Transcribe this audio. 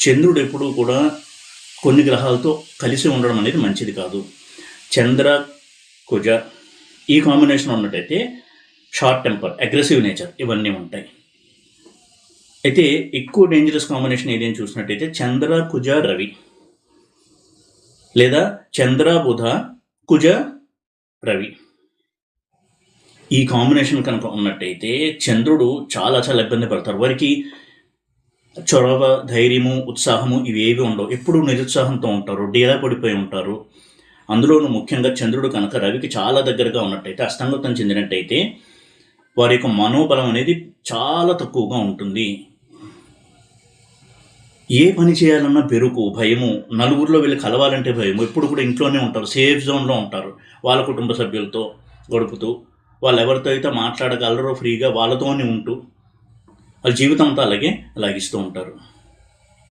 చంద్రుడు ఎప్పుడూ కూడా కొన్ని గ్రహాలతో కలిసి ఉండడం అనేది మంచిది కాదు. చంద్ర కుజ ఈ కాంబినేషన్ ఉన్నట్టయితే షార్ట్ టెంపర్ అగ్రెసివ్ నేచర్ ఇవన్నీ ఉంటాయి. అయితే ఎక్కువ డేంజరస్ కాంబినేషన్ ఏదైనా చూసినట్టయితే చంద్ర కుజ రవి లేదా చంద్ర బుధ కుజ రవి ఈ కాంబినేషన్ కనుక ఉన్నట్టయితే చంద్రుడు చాలా చాలా ఇబ్బంది పడతారు. వారికి చొరవ ధైర్యము ఉత్సాహము ఇవేవి ఉండవు. ఎప్పుడూ నిరుత్సాహంతో ఉంటారు. డీలా పడిపోయి ఉంటారు. అందులోనూ ముఖ్యంగా చంద్రుడు కనుక రవికి చాలా దగ్గరగా ఉన్నట్టయితే అస్తంగతం చెందినట్టయితే వారి యొక్క మనోబలం అనేది చాలా తక్కువగా ఉంటుంది. ఏ పని చేయాలన్నా బెరుకు భయము నలుగురిలో వెళ్ళి కలవాలంటే భయము. ఎప్పుడు కూడా ఇంట్లోనే ఉంటారు. సేఫ్ జోన్లో ఉంటారు. వాళ్ళ కుటుంబ సభ్యులతో గడుపుతూ వాళ్ళు ఎవరితో అయితే మాట్లాడగలరో ఫ్రీగా వాళ్ళతోనే ఉంటూ వాళ్ళ జీవితం అంతా అలాగే లాగిస్తూ ఉంటారు.